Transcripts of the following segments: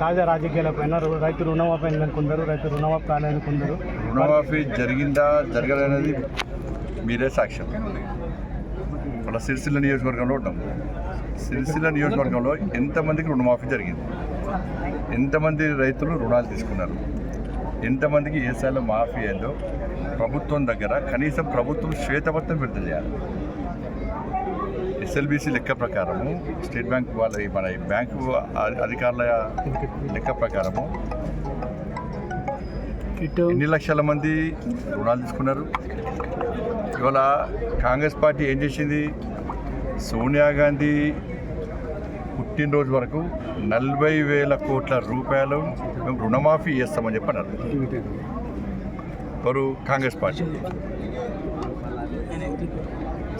తాజా రాజకీయాలపైన రైతు రుణమాఫీ అయిందని కొందరు రైతు రుణమాఫీ కాలేదని కొందరు రుణమాఫీ జరిగిందా జరగలేదనేది మీరే సాక్ష్యం. మన సిరిసిల్ల నియోజకవర్గంలో ఉంటాం. సిరిసిల్ల నియోజకవర్గంలో ఎంతమందికి రుణమాఫీ జరిగింది? ఎంతమంది రైతులు రుణాలు తీసుకున్నారు? ఎంతమందికి ఏ మాఫీ అయిందో ప్రభుత్వం దగ్గర కనీసం ప్రభుత్వం శ్వేతపత్రం విడుదల చేయాలి. ఎస్ఎల్బిసి లెక్క ప్రకారము స్టేట్ బ్యాంక్ వాళ్ళ మన బ్యాంకు అధికారుల లెక్క ప్రకారము ఎన్ని లక్షల మంది రుణాలు తీసుకున్నారు? ఇవాళ కాంగ్రెస్ పార్టీ ఏం చేసింది? సోనియా గాంధీ పుట్టినరోజు వరకు నలభై వేల కోట్ల రూపాయలు మేము రుణమాఫీ చేస్తామని చెప్పి అన్నారు ఎవరు? Congress party.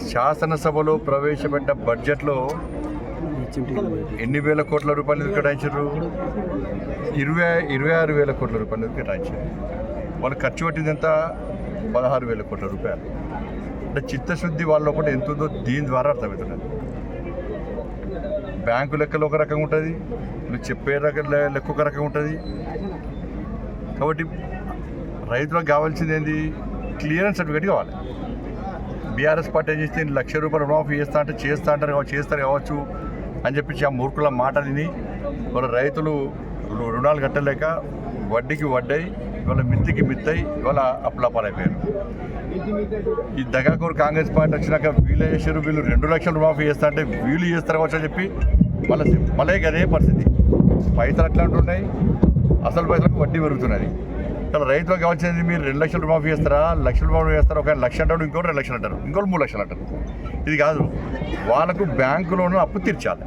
శాసనసభలో ప్రవేశపెట్ట బడ్జెట్లో ఎన్ని వేల కోట్ల రూపాయలు కేటాయించారు? ఇరవై ఇరవై ఆరు వేల కోట్ల రూపాయలు కేటాయించారు. వాళ్ళు ఖర్చు పెట్టింది ఎంత? పదహారు వేల కోట్ల రూపాయలు. అంటే చిత్తశుద్ధి వాళ్ళ ఒకటి ఎంత ఉందో దీని ద్వారా అర్థమవుతున్నది బ్యాంకు లెక్కలు ఒక రకంగా ఉంటుంది నువ్వు చెప్పే రకం లెక్క ఒక రకంగా ఉంటుంది. కాబట్టి రైతులకు కావాల్సింది ఏంది? క్లియరెన్స్ సర్టిఫికేట్ కావాలి. బీఆర్ఎస్ పార్టీ ఏం చేస్తే లక్ష రూపాయలు రుణమాఫీ చేస్తా అంటే చేస్తా అంటారు చేస్తారు కావచ్చు అని చెప్పి ఆ మూర్ఖుల మాట విని వాళ్ళ రైతులు రుణాలు కట్టలేక వడ్డీకి వడ్డై వాళ్ళ మిత్తికి మిత్తై వాళ్ళ అప్పులపాలైపోయారు. ఈ దగాకూరు కాంగ్రెస్ పార్టీ వచ్చినాక వీళ్ళు చేశారు వీళ్ళు రెండు లక్షలు రుణమాఫీ చేస్తా అంటే వీళ్ళు చేస్తారు కావచ్చు అని చెప్పి మళ్ళీ మళ్ళీ అదే పరిస్థితి. పైసలు అట్లాంటి ఉంటున్నాయి అసలు పైసలకు వడ్డీ పెరుగుతున్నది. ఇక్కడ రైతులకు కావాల్సింది మీరు రెండు లక్షలు రుణమాఫీ చేస్తారా? లక్షల రుణమాఫీ చేస్తారా? ఒక లక్ష అంటాడు ఇంకో రెండు లక్షలు అంటారు ఇంకో మూడు లక్షలు అంటారు. ఇది కాదు. వాళ్ళకు బ్యాంకులోనూ అప్పు తీర్చాలి.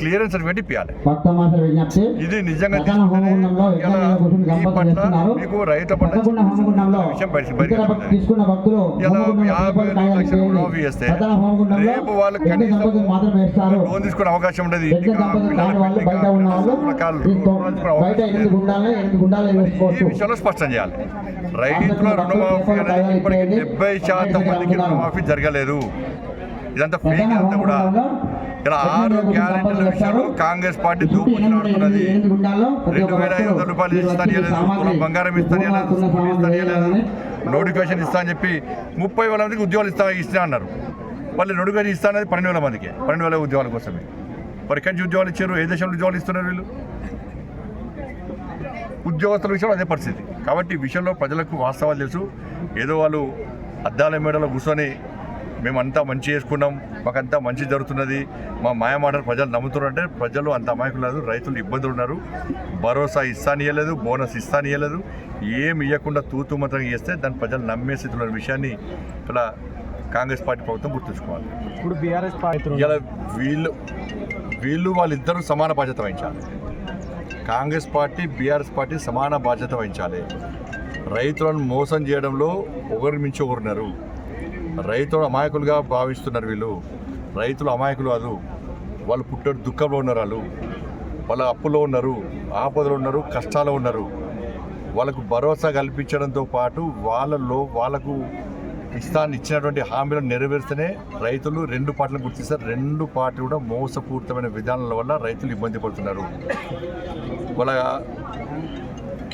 క్లియరెన్స్ సర్టిఫికేట్ ఇప్పించాలి ఇది నిజంగా పట్ల మీకు రైతు పట్ల పదకొండ హోమగుండంలో విషయం యాభై లక్షలు. రుణమాఫీ చేస్తే రేపు వాళ్ళు కనీసం లోన్ తీసుకునే అవకాశం ఉండదు. ఈ విషయంలో స్పష్టం చేయాలి. రైతుల రుణమాఫీ అనేది ఇప్పటికి డెబ్బై శాతం మందికి రుణమాఫీ జరగలేదు. ఇదంతా ఫేక్ అంతా కూడా ఇలా ఆరు గ్యారెంటీల విషయంలో కాంగ్రెస్ పార్టీ ప్రతి రెండు వేల ఐదు వందల రూపాయలు ఇస్తాను బంగారం ఇస్తాను వేయాలని నోటిఫికేషన్ ఇస్తా అని చెప్పి ముప్పై వేల మందికి ఉద్యోగాలు ఇస్తా ఇస్తా అన్నారు. వాళ్ళు నోటిఫికేషన్ ఇస్తా అనేది పన్నెండు వేల మందికి. పన్నెండు వేల ఉద్యోగాల కోసమే. మరి ఎక్కడి నుంచి ఉద్యోగాలు ఇచ్చారు? ఏ దేశంలో ఉద్యోగాలు ఇస్తున్నారు వీళ్ళు? ఉద్యోగస్తుల విషయంలో అదే పరిస్థితి. కాబట్టి ఈ విషయంలో ప్రజలకు వాస్తవాలు తెలుసు. ఏదో వాళ్ళు అద్దాల మేడలో కూర్చొని మేమంతా మంచి చేసుకున్నాం మాకంతా మంచి జరుగుతున్నది. మా మాయ మాటలు ప్రజలు నమ్ముతున్నారు అంటే ప్రజలు అంత అమాయకులు లేదు రైతులు ఇబ్బందులు ఉన్నారు. భరోసా ఇస్తానియలేదు బోనస్ ఇస్తానియలేదు. ఏం ఇవ్వకుండా తూతు మంత్రం చేస్తే దాన్ని ప్రజలు నమ్మే స్థితిలో విషయాన్ని ఇక్కడ కాంగ్రెస్ పార్టీ ప్రభుత్వం గుర్తుంచుకోవాలి. ఇప్పుడు బీఆర్ఎస్ పార్టీ ఇలా వీళ్ళు వీళ్ళు వాళ్ళిద్దరూ సమాన బాధ్యత వహించాలి. కాంగ్రెస్ పార్టీ బీఆర్ఎస్ పార్టీ సమాన బాధ్యత వహించాలి. రైతులను మోసం చేయడంలో ఒకరి మించి ఒకరున్నారు రైతులు అమాయకులుగా భావిస్తున్నారు వీళ్ళు. రైతులు అమాయకులు కాదు. వాళ్ళు పుట్టడు దుఃఖంలో ఉన్నారు వాళ్ళు. వాళ్ళ అప్పులో ఉన్నారు ఆపదలో ఉన్నారు కష్టాలు ఉన్నారు. వాళ్ళకు భరోసా కల్పించడంతో పాటు వాళ్ళలో వాళ్ళకు ఇస్తాన్ని ఇచ్చినటువంటి హామీలను నెరవేర్స్తేనే రైతులు రెండు పార్టీలను గుర్తిస్తారు. రెండు పార్టీ కూడా మోసపూరితమైన విధానాల వల్ల రైతులు ఇబ్బంది పడుతున్నారు. వాళ్ళ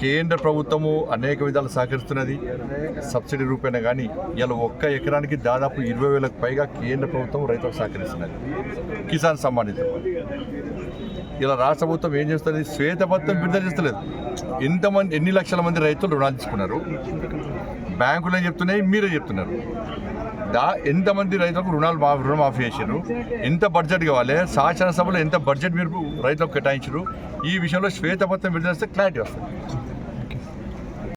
కేంద్ర ప్రభుత్వము అనేక విధాలు సహకరిస్తున్నది. సబ్సిడీ రూపేణ కానీ ఇలా ఒక్క ఎకరానికి దాదాపు ఇరవై వేలకు పైగా కేంద్ర ప్రభుత్వం రైతులకు సహకరిస్తున్నది. కిసాన్ సంబంధిత ఇలా రాష్ట్ర ప్రభుత్వం ఏం చేస్తుంది? శ్వేతపత్రం విడుదల చేస్తలేదు. ఎంతమంది ఎన్ని లక్షల మంది రైతులు రుణాలు తీసుకున్నారు? బ్యాంకులు ఏం చెప్తున్నాయి? మీరే చెప్తున్నారు. దా ఎంతమంది రైతులకు రుణాలు మా రుణమాఫీ చేశారు ఎంత బడ్జెట్ కావాలి? శాసనసభలో ఎంత బడ్జెట్ మీరు రైతులకు కేటాయించారు ఈ విషయంలో శ్వేతపత్రం విడుదల చేస్తే క్లారిటీ వస్తుంది.